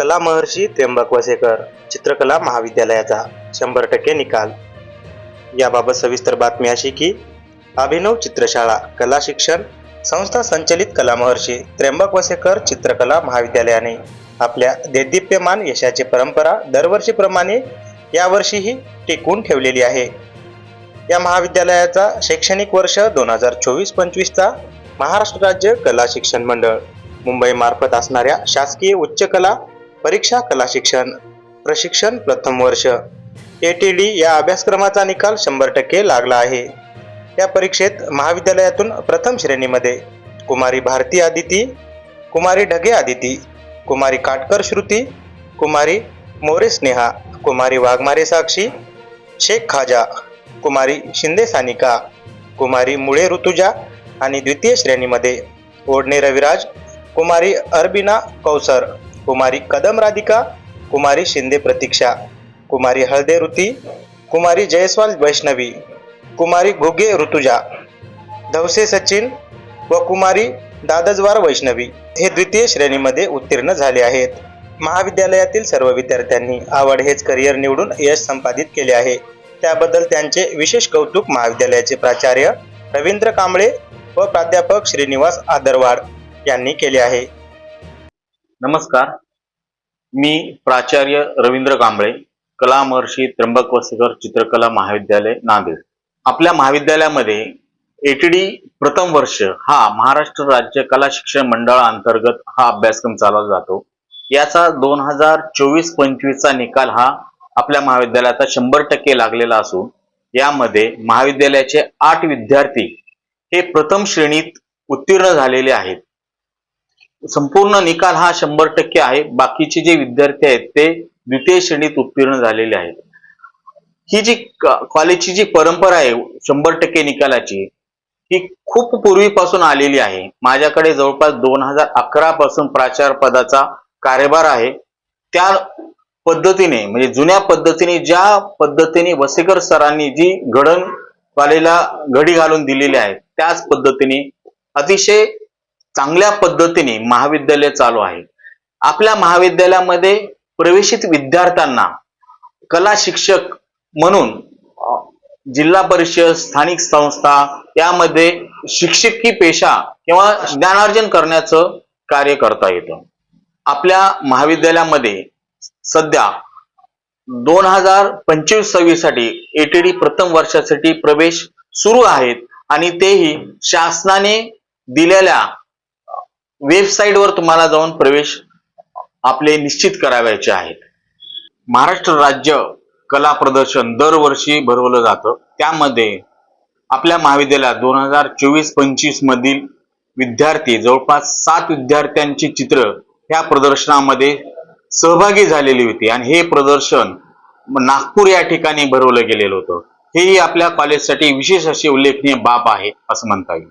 कला महर्षी त्र्यंबक वसेकर चित्रकला महाविद्यालयाचा शंभर टक्के निकाल. याबाबत सविस्तर बातमी अशी की अभिनव चित्रशाळा कला शिक्षण संस्था संचलित कला महर्षी त्र्यंबक वसेकर चित्रकला महाविद्यालयाने आपल्या देदीप्यमान यशाची परंपरा दरवर्षीप्रमाणे यावर्षीही टिकून ठेवलेली आहे. या महाविद्यालयाचा शैक्षणिक वर्ष दोन हजार चोवीस पंचवीसचा महाराष्ट्र राज्य कला शिक्षण मंडळ मुंबईमार्फत असणाऱ्या शासकीय उच्च कला परीक्षा कला शिक्षण प्रशिक्षण प्रथम वर्ष. ए टी डी या अभ्यासक्रमाचा निकाल शंभर टक्के लागला आहे. या परीक्षेत महाविद्यालयातून प्रथम श्रेणीमध्ये कुमारी भारती आदिती कुमारी ढगे आदिती कुमारी काटकर श्रुती कुमारी मोरे स्नेहा कुमारी वाघमारे साक्षी शेख खाजा कुमारी शिंदे सानिका कुमारी मुळे ऋतुजा आणि द्वितीय श्रेणीमध्ये ओढणे रविराज कुमारी अरबिना कौसर कुमारी कदम राधिका कुमारी शिंदे प्रतीक्षा कुमारी हळदे ऋती कुमारी जयस्वाल वैष्णवी कुमारी घुगे ऋतुजा धवसे सचिन व कुमारी दादजवार वैष्णवी हे द्वितीय श्रेणीमध्ये उत्तीर्ण झाले आहेत. महाविद्यालयातील सर्व विद्यार्थ्यांनी आवड हेच करिअर निवडून यश संपादित केले आहे. त्याबद्दल त्यांचे विशेष कौतुक महाविद्यालयाचे प्राचार्य रवींद्र कांबळे व प्राध्यापक श्रीनिवास आदरवाड यांनी केले आहे. नमस्कार. मी प्राचार्य रवींद्र कांबळे कला महर्षी त्र्यंबक वसेकर चित्रकला महाविद्यालय नांदेड. आपल्या महाविद्यालयामध्ये एटीडी प्रथम वर्ष हा महाराष्ट्र राज्य कला शिक्षण मंडळाअंतर्गत हा अभ्यासक्रम चालवला जातो. याचा दोन हजार चोवीस पंचवीसचा निकाल हा आपल्या महाविद्यालयाचा शंभर टक्के लागलेला असून यामध्ये महाविद्यालयाचे आठ विद्यार्थी हे प्रथम श्रेणीत उत्तीर्ण झालेले आहेत. संपूर्ण निकाल हा शंभर टक्के आहे. बाकीचे जे विद्यार्थी आहेत ते द्वितीय श्रेणीत उत्तीर्ण झालेले आहेत. ही जी कॉलेजची जी परंपरा आहे शंभर टक्के निकालाची ही खूप पूर्वीपासून आलेली आहे. माझ्याकडे जवळपास दोन हजार अकरा पासून प्राचार पदाचा कार्यभार आहे. त्या पद्धतीने म्हणजे जुन्या पद्धतीने ज्या पद्धतीने वसेकर सरांनी जी घडण कॉलेजला घडी घालून दिलेली आहे त्याच पद्धतीने अतिशय चांगल्या पद्धतीने महाविद्यालय चालू आहे. आपल्या महाविद्यालयामध्ये प्रवेशित विद्यार्थ्यांना कला शिक्षक म्हणून जिल्हा परिषद स्थानिक संस्था यामध्ये शिक्षकी पेशा किंवा ज्ञानार्जन करण्याचं कार्य करता येतं. आपल्या महाविद्यालयामध्ये सध्या दोन हजार पंचवीस सव्वीससाठी एटीडी प्रथम वर्षासाठी प्रवेश सुरू आहेत आणि तेही शासनाने दिलेल्या वेबसाईटवर तुम्हाला जाऊन प्रवेश आपले निश्चित करावायचे आहेत. महाराष्ट्र राज्य कला प्रदर्शन दरवर्षी भरवलं जातं. त्यामध्ये आपल्या महाविद्यालयात दोन हजार चोवीस पंचवीस मधील विद्यार्थी जवळपास सात विद्यार्थ्यांची चित्र ह्या प्रदर्शनामध्ये सहभागी झालेली होती आणि हे प्रदर्शन नागपूर या ठिकाणी भरवलं गेलेलं होतं. हेही आपल्या कॉलेजसाठी विशेष अशी उल्लेखनीय बाब आहे असं म्हणता येईल.